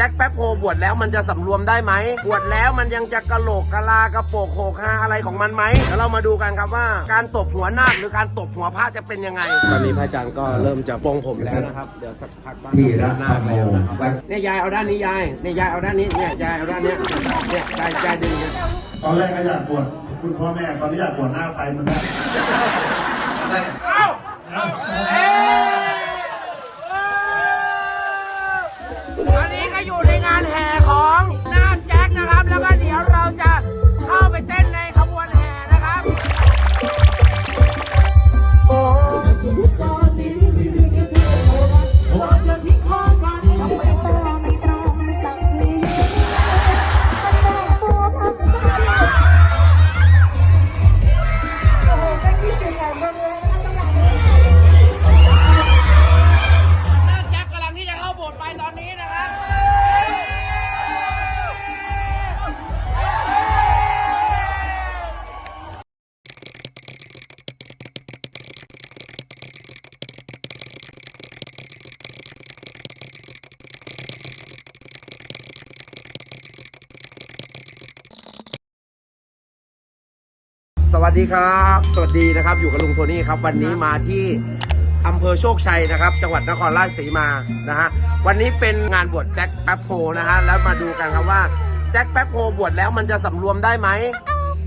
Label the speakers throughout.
Speaker 1: จ็คแป๊บโฮบวชแล้วมันจะสำรวมได้ไหมบวชแล้วมันยังจะกะโหลกกะลากระโปกโขกฮาอะไรของมันไหมเดี๋ยวเรามาดูกันครับว่า การตบหัวนาคหรือการตบหัวพระจะเป็นยังไง ตอนนี้พระอาจารย์ก็เริ่มจะปลงผมแล้วนะครับ เดี๋ยวสักพัก
Speaker 2: ที่รักธรรมโมวัด
Speaker 1: เนี่ยยายเอาด้านนี้ยายเนี่ยยายเอาด้านนี้เนี่ยยายเอาด้านเนี้ยเนี่ยยายยายดึงเนี่ย
Speaker 3: ตอนแรกก็อยากบวชคุณพ่อแม่ตอนนี้อยากบวชหน้าไฟเหมือนกัน
Speaker 1: ต สวัสดีครับ สวัสดีนะครับ อยู่กับลุงโทนี่ครับ วันนี้มาที่อำเภอโชคชัยนะครับ จังหวัดนครราชสีมานะฮะวันนี้เป็นงานบวชแจ็คแป๊บโพนะฮะแล้วมาดูกันครับว่าแจ็คแป๊บโพบวชแล้วมันจะสำรวมได้ไหม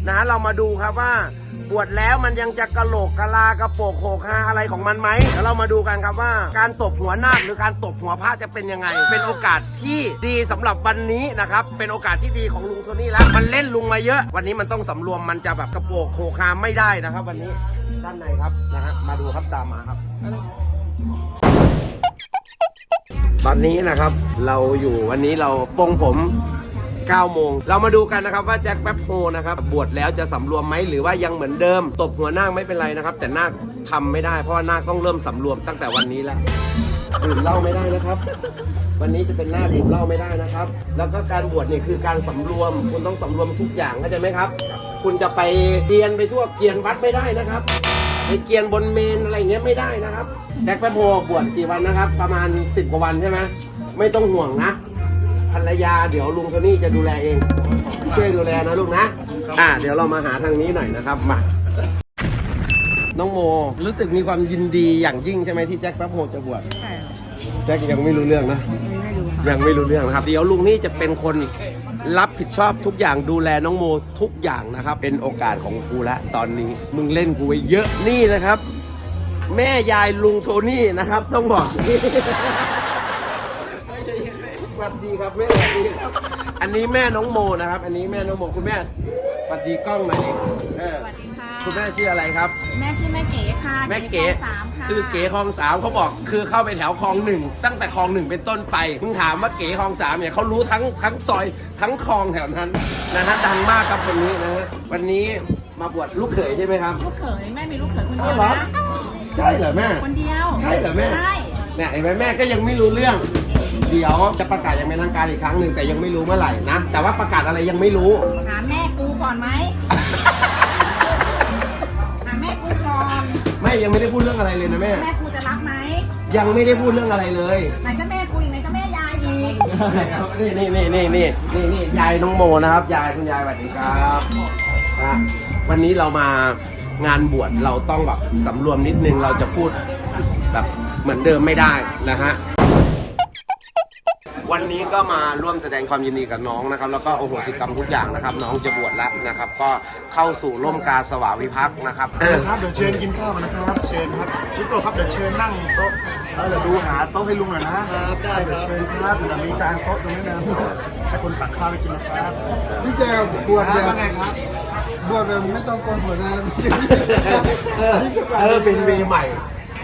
Speaker 1: นะฮะเรามาดูครับว่าบวชแล้วมันยังจะกระโหลกกะลากระโปกโขกฮาอะไรของมันไหมเดี๋ยวเรามาดูกันครับว่า การตบหัวนาคหรือการตบหัวพระจะเป็นยังไง เป็นโอกาสที่ดีสำหรับวันนี้นะครับ เป็นโอกาสที่ดีของลุงโทนี่แล้วมันเล่นลุงมาเยอะ วันนี้มันต้องสำรวมมันจะแบบกระโปกโขกฮาไม่ได้นะครับ วันนี้ด้านในครับนะฮะมาดูครับตามมาครับ ตอนนี้นะครับเราอยู่วันนี้เราปงผม 9 โมง เรามาดูกันนะครับว่าแจ็คแป๊บโฮนะครับบวชแล้วจะสำรวมไหมหรือว่ายังเหมือนเดิม ตบหัวนาคไม่เป็นไรนะครับ แต่นาคทำไม่ได้เพราะว่านาคต้องเริ่มสำรวมตั้งแต่วันนี้แล้วดื่มเหล้าไม่ได้นะครับ วันนี้จะเป็นหน้าดื่มเหล้าไม่ได้นะครับ แล้วก็การบวชเนี่ยคือการสำรวม คุณต้องสำรวมทุกอย่างเข้าใจไหมครับ คุณจะไปเกียนไปทั่วเกียนวัดไม่ได้นะครับไปเกียนบนเมนอะไรเงี้ยไม่ได้นะครับแจ็คแป๊บโฮบวชกี่วันนะครับ ประมาณ 10กว่าวันใช่ไหมไม่ต้องห่วงนะ ภรรยาเดี๋ยวลุงโทนี่จะดูแลเอง ช่วยดูแลนะลูกนะ อ่า เดี๋ยวเรามาหาทางนี้หน่อยนะครับมาน้องโมรู้สึกมีความยินดีอย่างยิ่งใช่ไหมที่แจ็คแป๊บโฮจะบวช
Speaker 4: ใช่ค่ะ
Speaker 1: แจ็คยังไม่รู้เรื่องนะ
Speaker 4: ไม่รู้ค่ะ
Speaker 1: ยังไม่รู้เรื่องนะครับ เดี๋ยวลุงนี่จะเป็นคนรับผิดชอบทุกอย่างดูแลน้องโมทุกอย่างนะครับ เป็นโอกาสของกูแล้วตอนนี้มึงเล่นกูไว้เยอะนี่นะครับ แม่ยายลุงโทนี่นะครับ ต้องบอกส วัสดีครับแม่สวัสดีครับ อันนี้แม่น้องโมนะครับ อันนี้แม่น้องโมคุณแม่สวัสดีกล้องหน่อยดิเออ
Speaker 4: สวัสดีค่ะ
Speaker 1: คุณแม่ชื่ออะไรครับ
Speaker 4: แม่ชื่อแม่เก๋ค่ะ
Speaker 1: แม่เก๋
Speaker 4: คลองสามค่ะ
Speaker 1: คือเก๋คลองสามเขาบอกคือเข้าไปแถวคลองหนึ่งตั้งแต่คลองหนึ่งเป็นต้นไปมึงถามว่าเก๋คลองสามเนี่ยเขารู้ทั้งทั้งซอยทั้งคลองแถวนั้นนะฮะดังมากครับคนนี้นะฮะวันนี้มาบวชลูกเขยใช่ไหมครับ
Speaker 4: ลูกเขยแม่มีลูกเขยคนเดี
Speaker 1: อ้า
Speaker 4: ยวว
Speaker 1: เหรอ
Speaker 4: นะ
Speaker 1: ใช่เหรอแม่
Speaker 4: คนเดียว
Speaker 1: ใช่เหรอแม่
Speaker 4: ใช่
Speaker 1: เนี่ยเห็นไหมแม่ก็ยังไม่รู้เรื่อง เดี๋ยวจะประกาศอย่างเป็นทางการอีกครั้งหนึ่งแต่ยังไม่รู้เมื่อไหร่นะ แต่ว่าประกาศอะไรยังไม่รู้
Speaker 4: ถามแม่กูก่อนไหมถามแม่กูก่อน
Speaker 1: ไม่ยังไม่ได้พูดเรื่องอะไรเลยนะแม่
Speaker 4: แม่กูจะรับไหม
Speaker 1: ยังไม่ได้พูดเรื่องอะไรเลย
Speaker 4: ไหนจะแม่กูอีกไหนจะแม่ยายอีก
Speaker 1: นี่นี่นี่นี่นี่นี่นี่ยายน้องโมนะครับยายคุณยายสวัสดีครับนะวันนี้เรามางานบวชเราต้องแบบสำรวมนิดนึงเราจะพูดแบบเหมือนเดิมไม่ได้นะฮะ วันนี้ก็มาร่วมแสดงความยินดีกับน้องนะครับ แล้วก็โอโหสิกรรมทุกอย่างนะครับ น้องจะบวชแล้วนะครับ ก็เข้าสู่ร่มกาสวาวิภักดิ์นะครับเออ
Speaker 3: ครับเดี๋ยวเชิญกินข้าวกันนะครับ เชิญครับทุกคนครับเดี๋ยวเชิญนั่งโต๊ะแล้วเดี๋ยวดูหาโต๊ะให้ลุงหน่อยนะได้เดี๋ยวเชิญครับเดี๋ยวมีจานโต๊ะตรงนี้นะให้คนตักข้าวไปกินนะครับ
Speaker 2: พี่แจวบวช
Speaker 3: ค
Speaker 2: เดี
Speaker 3: รับ
Speaker 2: ยว
Speaker 3: ว่าไงครับ
Speaker 2: บวชแบบไม่ต้องโกนหัวนะ
Speaker 1: เออเออเป็นเวย์ใหม่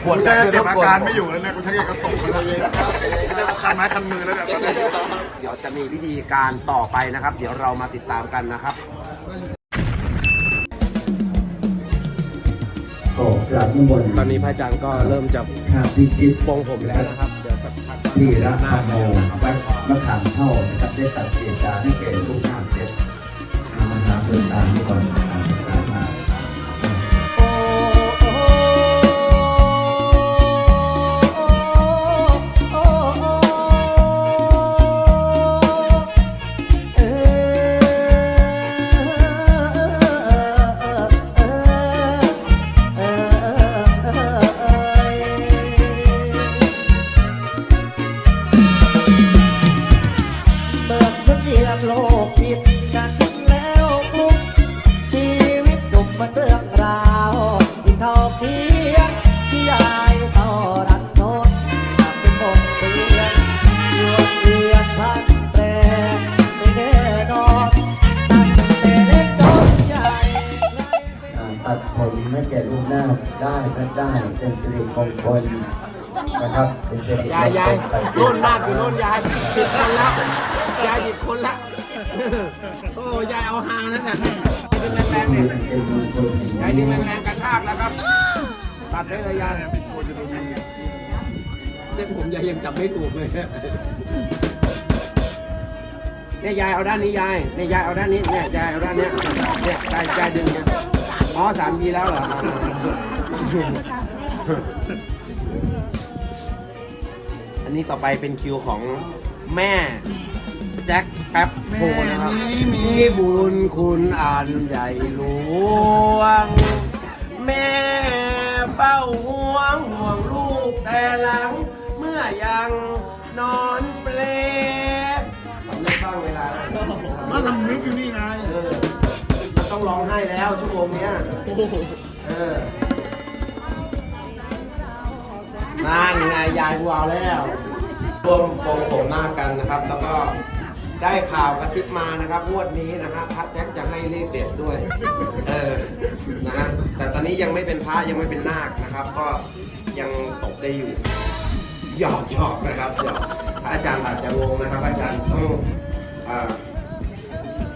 Speaker 1: บวช
Speaker 3: กู
Speaker 1: กั
Speaker 3: จะ
Speaker 1: น
Speaker 3: เก็บ
Speaker 1: ต้
Speaker 3: อา
Speaker 1: อง
Speaker 3: การไม่อยู่แล้วเนี่ยกูชักอยากกระตกแล้วจะคันไม้คันมือแล้วเนี่ย
Speaker 1: เดี๋ยวจะมีวิธีการต่อไปนะครับ เดี๋ยวเรามาติดตามกันนะครับ
Speaker 2: ก็กราบนิมนต์
Speaker 1: ตอนนี้พระอาจารย์ก็เริ่มจะ
Speaker 2: ข้าพิชิต
Speaker 1: ปรงผมแล้วนะครับ เดี๋ยวสักพัก
Speaker 2: ที่รักธรรมโมวัดมะขามเท่านะครับได้ตัดเจตาให้แก่ลูกข้ามเจ็ดมาหาเปิดตามนี้ก่อน เป็นสิริมงคลนะครับเป็นสิริมงคล
Speaker 1: ยายยายโน่นนาคอยู่โน่นยายผิดคนละยายผิดคนละโอ้ยายเอาหางนั่นน่ะดึงแรงๆเนี่ยยายดึงแรงๆกระชากแล้วครับตัดได้เลยยายเส้นผมยายยังจับไม่ถูกเลยเนี่ยยายเอาด้านนี้ยายเนี่ยยายเอาด้านนี้เนี่ยยายเอาด้านเนี้ยเนี่ยยายยายดึงเนี่ยอ๋อสามทีแล้วเหรอ อันนี้ต่อไปเป็นคิวของแม่แจ็คแป๊บโพนะครับมีบุญคุณอันใหญ่หลวง แม่เฝ้าห่วงห่วงลูกแต่หลัง เมื่อยังนอนเปลสำนึกบ้างเวลา
Speaker 3: มาทำนึกอยู่นี่ไง
Speaker 1: เออมันต้องร้องไห้แล้วชั่วโมงเนี้ยเออ นั่นไงยายวัวแล้วร่วมโปรงผมหน้ากันนะครับ แล้วก็ได้ข่าวกระซิบมานะครับงวดนี้นะครับพระแจ็คจะให้เลขเด็ดด้วย เออนะฮะแต่ตอนนี้ยังไม่เป็นพระยังไม่เป็นนาคนะครับ ก็ยังตกได้อยู่หยอกหยอกนะครับหยอกพระอาจารย์อาจจะงงนะครับ อาจารย์ต้อง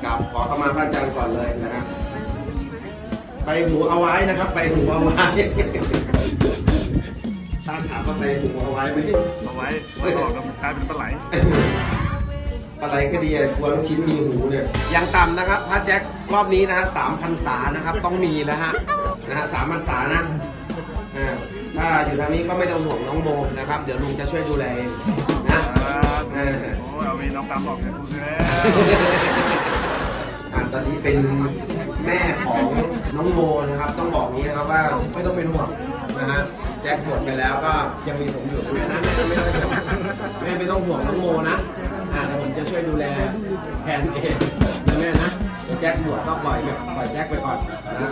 Speaker 1: กราบขอเข้ามาพระอาจารย์ก่อนเลยนะครับไปหูเอาไว้นะครับ ไปหูเอาไว้าถามว่าไปหูเอาไว้ไหม
Speaker 3: เอาไว้ไม่ออกแล้วกลายเป็นปลาไหล
Speaker 1: อะไรก็ดีอะกลัวลูกชิ้นมีหูเนี่ยยังต่ำนะครับพระแจ็ครอบนี้นะฮะสามพันษานะครับต้องมีนะฮะนะฮะสามพันษานะอ่าถ้าอยู่ทางนี้ก็ไม่ต้องห่วงน้องโมนะครับ เดี๋ยวลุงจะช่วยดูแลเองนะเออ
Speaker 3: โอ้ยเอามีน้องตามบอกเนี่ยกูซื้อแล้ว
Speaker 1: อ่าตอนนี้เป็นแม่ของน้องโมนะครับ ต้องบอกนี้นะครับว่าไม่ต้องเป็นห่วงนะฮะ แจ็คบวชไปแล้วก็ยังมีผมอยู่แม่นะแม่ไม่ต้องห่วงแม่ไม่ต้องห่วงน้องโมนะอ่าเดี๋ยวผมจะช่วยดูแลแทนเองนะแม่นะเดี๋ยวแจ็คบวชก็ปล่อยแบบปล่อยแจ็คไปก่อนนะ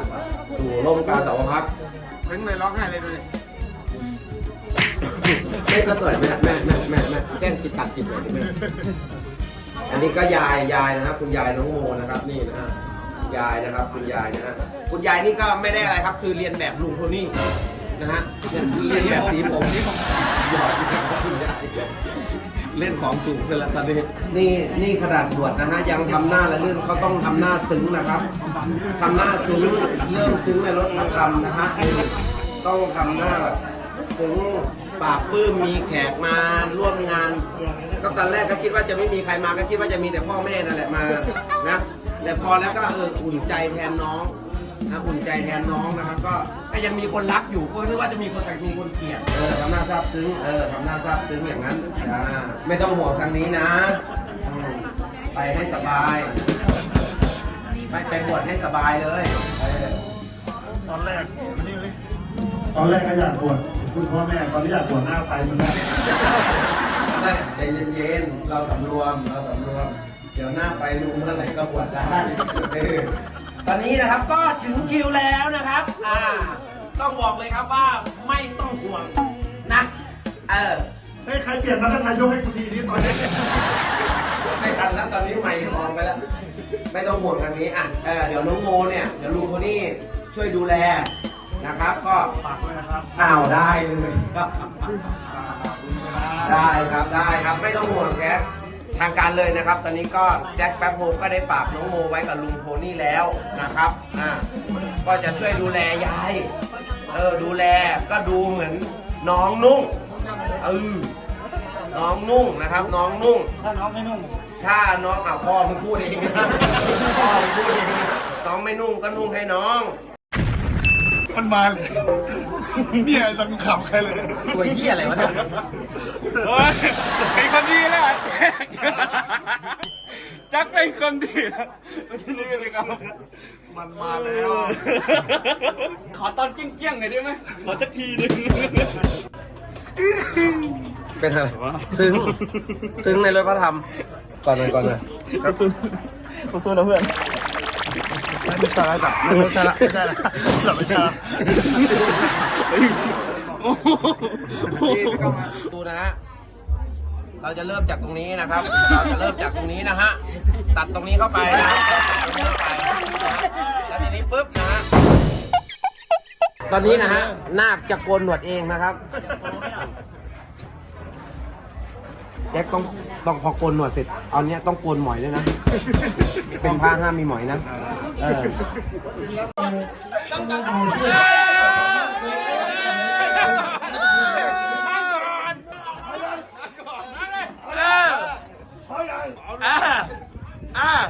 Speaker 1: สู่ร่มกาสาวพัก
Speaker 3: ซึ้งเลยร้องไห้เลยดูดิ
Speaker 1: แม่ก็เปิดแม่แม่แม่แม่แม่แกล้งกิดตัดกิดหน่อยดิแม่อันนี้ก็ยายยายนะครับ คุณยายน้องโมนะครับนี่นะฮะยายนะครับ คุณยายนะฮะคุณยายนี่ก็ไม่ได้อะไรครับ คือเรียนแบบลุงโทนี่ นะฮะเรียนแบบสีผมหยอดนะครับคุณยายเล่นของสูงเสร็จแล้วตอนนี้นี่นี่ขนาดบวชนะฮะยังทำหน้าละเลื่อนเขาต้องทำหน้าซึ้งนะครับทำหน้าซึ้งเริ่มซึ้งในรถพระธรรมนะฮะต้องทำหน้าแบบซึ้งปาบปลื้มมีแขกมาร่วมงาน ก็ตอนแรกก็คิดว่าจะไม่มีใครมาก็คิดว่าจะมีแต่พ่อแม่นั่นแหละมานะแต่พอแล้วก็เอออุ่นใจแทนน้อง นะอุ่นใจแทนน้องนะครับ ก็ก็ยังมีคนรักอยู่ก็นึกว่าจะมีคนแต่มีคนเกลียดเออทำหน้าซาบซึ้งเออทำหน้าซาบซึ้งอย่างนั้นอ่าไม่ต้องห่วงทางนี้นะอืมไปให้สบาย ไปไปบวชให้สบายเลยเออ
Speaker 3: ตอนแรกมานี่เลยตอนแรกก็อยากบวชคุณพ่อแม่ตอนนี้อยากบวชหน้าไฟมันแม่
Speaker 1: ไม่ใจเย็นๆเราสำรวมเราสำรวม เดี๋ยวหน้าไปลุงเมื่อไหร่ก็บวชได้เออ ตอนนี้นะครับก็ถึงคิวแล้วนะครับ อ่า ต้องบอกเลยครับว่าไม่ต้องห่วงนะ เออ
Speaker 3: เฮ้ยใครเปลี่ยนมาก็ทายกให้กูทีนี้ตอนนี้
Speaker 1: ไม่ทันแล้วตอนนี้ไม่ออกไปแล้ว ไม่ต้องห่วงทางนี้อะเออเดี๋ยวน้องโมเนี่ยเดี๋ยวลุงคนนี้ช่วยดูแลนะครับ ก็
Speaker 3: ฝากด้วยนะครับ
Speaker 1: อ้าวได้เลย ได้ครับได้ครับไม่ต้องห่วงแคส ทางการเลยนะครับ ตอนนี้ก็แจ็คแป๊บโฮก็ได้ฝากน้องโมไว้กับลุงโพนี่แล้วนะครับอ่าก็จะช่วยดูแลยายเออดูแลก็ดูเหมือนน้องนุ่งเออน้องนุ่งนะครับ น้องนุ่ง
Speaker 3: ถ้าน้องไม่นุ่ง
Speaker 1: ถ้าน้องอะพ่อมึงพูดเองนะพ่อมึงพูดเองนะน้องไม่นุ่งก็นุ่งให้น้อง
Speaker 3: มันมาเลย เนี่ยจะมีขำใครเลย
Speaker 1: ตัวเหี้ยอะไรวะเนี่ย
Speaker 5: โอ้ยเป็นคนดีแล้วอะแจ็คเป็นคนดีแล้วที่นี่เลยครับ
Speaker 3: มันมาแล้ว
Speaker 5: ขอตอนเกี้ยงๆหน่อยได้ไหมขอสักทีหนึง
Speaker 1: เป็นอะไรซึ้งซึ้งในรถพระธรรมก่อนหน่อยก่อนหน่อย
Speaker 5: กระสุนกระสุนนะเพื่อน
Speaker 3: ไม่ใช่แล้ะไม่ใช่แล้วไม่ใช่ละไม่ใช่ละ
Speaker 1: ดูนะฮะ เราจะเริ่มจากตรงนี้นะครับ เราจะเริ่มจากตรงนี้นะฮะ ตัดตรงนี้เข้าไปนะตัดตรงนี้เข้าไปนะะแล้วทีนี้ปุ๊บนะฮะ ตอนนี้นะฮะ นาคจะโกนหนวดเองนะครับ แจ็คต้องต้องพอโกนหนวดเสร็จ เอาเนี้ยต้องโกนหมอยด้วยนะ เป็นผ้าห้ามมีหมอยนะ à à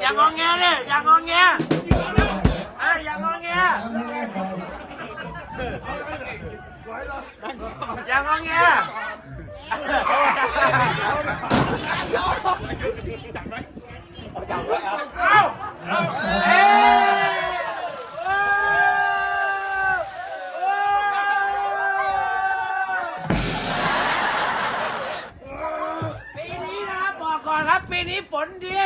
Speaker 1: dạ ngon nghe đi dạ ngon nghe à dạ ngon nghe dạ ngon nghe Hãy subscribe cho ปีนี้นะครับบอกก่อนครับปีนี้ฝนดี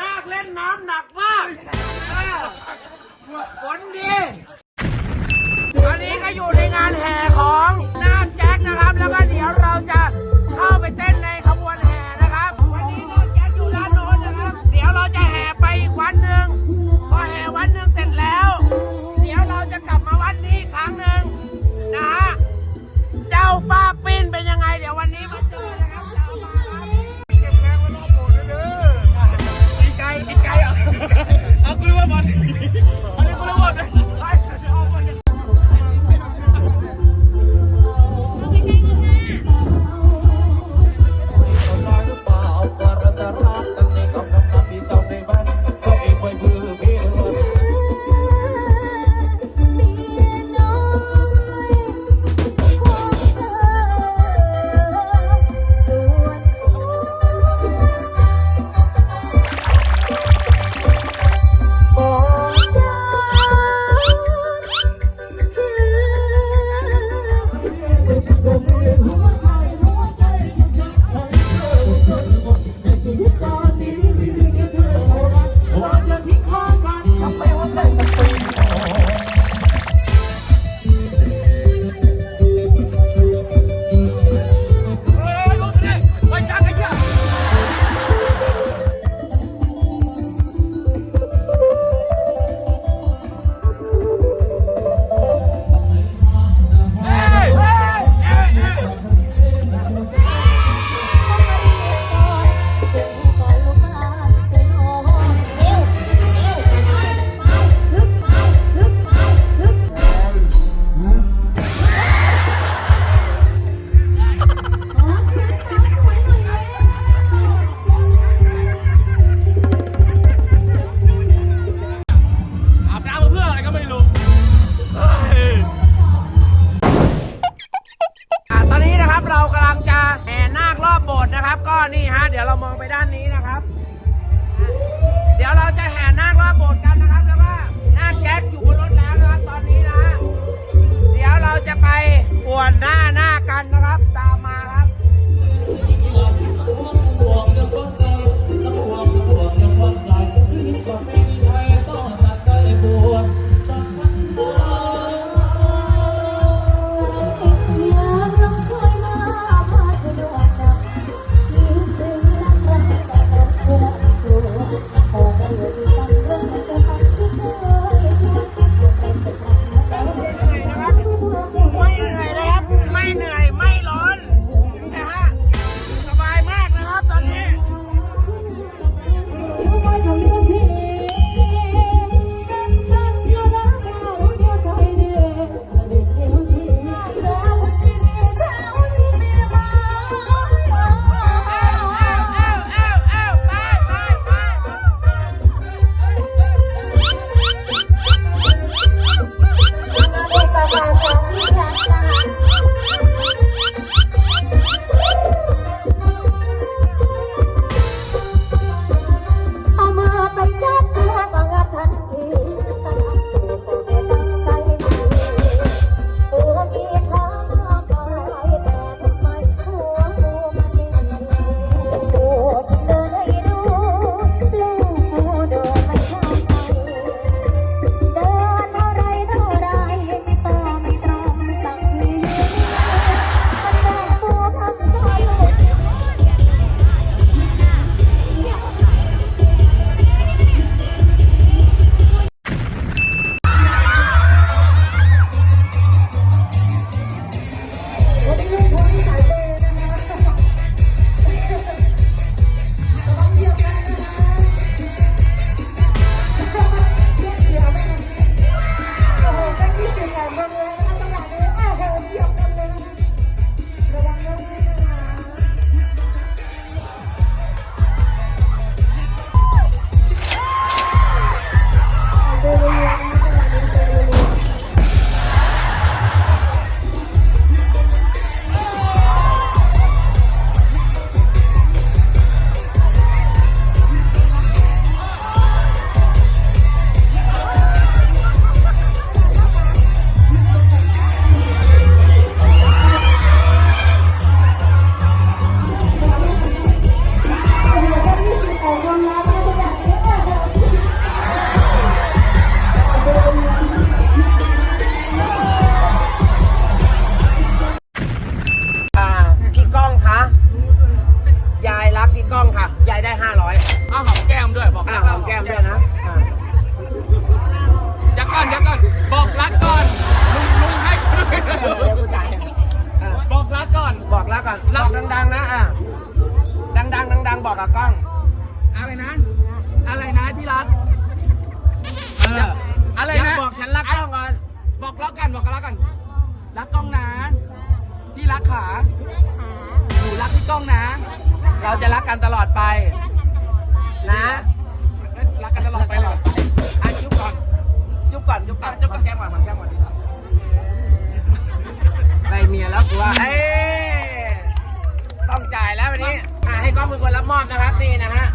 Speaker 1: นาคเล่นน้ำหนักมากฝนดีอันนี้ก็อยู่ในงานแห่ของนาคแจ็คนะครับ แล้วก็เดี๋ยวาวฟ้าปิ้นเป็นยังไง เดี๋ยววันนี้มาดูนะครับ
Speaker 6: ดีใจดีใจเหรอเอาคุณว่าบอล ก่
Speaker 1: อบอกดังๆนะอะดังๆดังๆบอกกับกล้อง
Speaker 5: อะไรนะ อะไรนะที่รัก
Speaker 1: เออ
Speaker 5: อะไรนะ
Speaker 1: บอกฉันรักกล้องก่อน
Speaker 5: บอกรักกันบอกกันรักกันรักกล้องนะที่รักขาหนูรักพี่กล้องนะ
Speaker 1: เราจะรักกันตลอดไป นะ
Speaker 5: รักกันตลอดไปตลอ
Speaker 1: อะยุบก่อนยุบก่อนยุบก่อนยุบก่อนแก้มก่อนมันแก้มก่อนดีกว่าได้เมียแล้วกูว่าเอ้ ต้องจ่ายแล้ววันนี้อะให้กล้องเป็นคนรับมอบนะครับนี่นะฮะ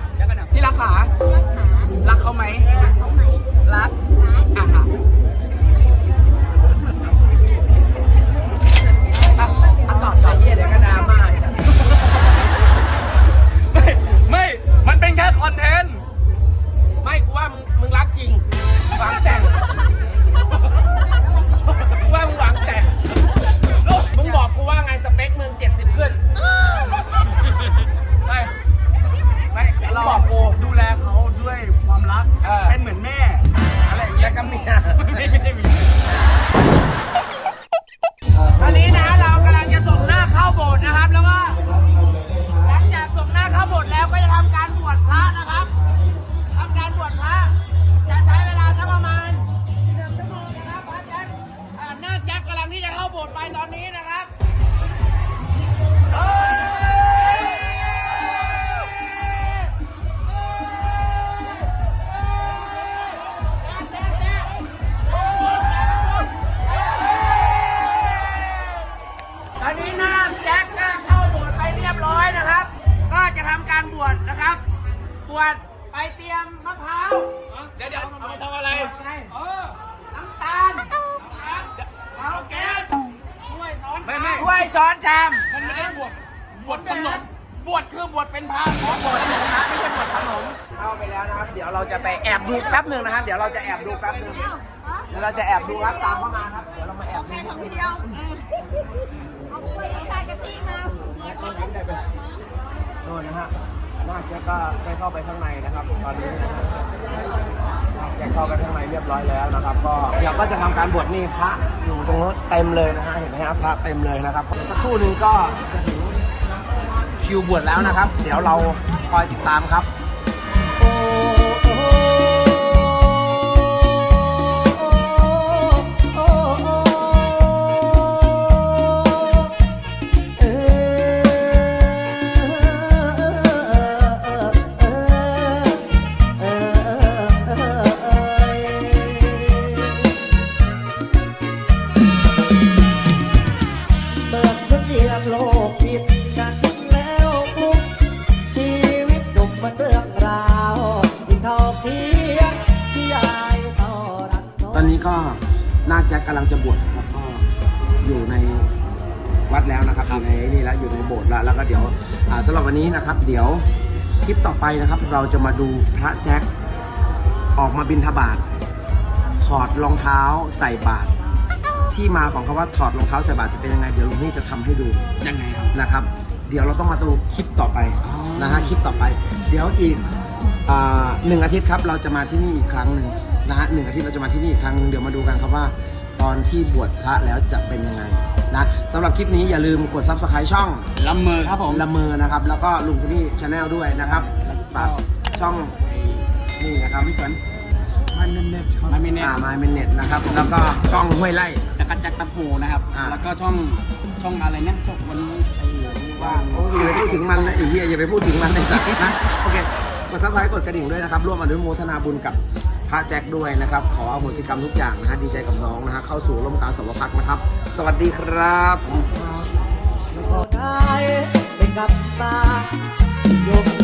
Speaker 5: ที่รักขารักเขาไหม ไม่ไม่
Speaker 1: ถ้วยช้
Speaker 5: อ
Speaker 1: นชาม
Speaker 5: มันไม่ได้บวชบวชขนมบวชคือบวชเป็นพระ
Speaker 1: บวชนะไม่ใช่บวชขนมเข้าไปแล้วนะครับ เดี๋ยวเราจะไปแอบดูแป๊บหนึ่งนะครับเดี๋ยวเราจะแอบดูแป๊บหนึ่งเดี๋ยวเราจะแอบดูครับตามเข้ามาครับเดี๋ยวเรามาแอบดูนิดนึง
Speaker 4: เอากล้วยน้ำตาลกะทิมา
Speaker 1: โน่นนะฮะ น่าจะก็ได้เข้าไปข้างในนะครับตอนนี้นะครับแกเข้าไปข้างในเรียบร้อยแล้วนะครับ ก็เดี๋ยวก็จะทำการบวชนี่พระอยู่ตรงนู้นเต็มเลยนะฮะเห็นไหมฮะพระเต็มเลยนะครับสักครู่หนึ่งก็จะถึงคิวบวชแล้วนะครับ เดี๋ยวเราคอยติดตามครับ เราจะมาดูพระแจ็คออกมาบินทบาทถอดรองเท้าใส่บาตรที่มาของคำว่าถอดรองเท้าใส่บาตรจะเป็นยังไงเดี๋ยวลุงนี่จะทำให้ดู
Speaker 5: ยังไงครับ
Speaker 1: นะครับ เดี๋ยวเราต้องมาดูคลิปต่อไปนะฮะคลิปต่อไป เดี๋ยวอีกอ่าหนึ่งอาทิตย์ครับเราจะมาที่นี่อีกครั้งหนึ่งนะฮะหนึ่งอาทิตย์เราจะมาที่นี่อีกครั้งหนึ่งเดี๋ยวมาดูกันครับว่า ตอนที่บวชพระแล้วจะเป็นยังไงนะสำหรับคลิปนี้อย่าลืมกด subscribe ช่อง
Speaker 5: ลำเมอครับผม
Speaker 1: ละเมอนะครับ แล้วก็ลุงที่นี่ชาแนลด้วยนะครับ ฝากช่องนี่นะครับพี่สน
Speaker 5: มันเน็ตมันเน็ต
Speaker 1: อ่ามาเมนเน็ตนะครับ แล้วก็กล้องห้วยไล่
Speaker 5: จักรจักรตะโพนะครับ
Speaker 1: อ่า
Speaker 5: แล้วก็ช่องช่องอะไรเนี่ยช่องวันไอ้ว่าง
Speaker 1: โอ้ยอย่าไปพูดถึงมันนะไอ้เหี้ยอย่าไปพูดถึงมันในสัตว์นะโอเคกดซับสไครต์กดกระดิ่งด้วยนะครับร่วมอนุโมทนาบุญกับพระแจ็คด้วยนะครับ ขออโหสิกรรมทุกอย่างนะฮะดีใจกับน้องนะฮะเข้าสู่ร่มกาสาวพักนะครับ สวัสดีครับ
Speaker 7: ได้เป็นกับตาโยม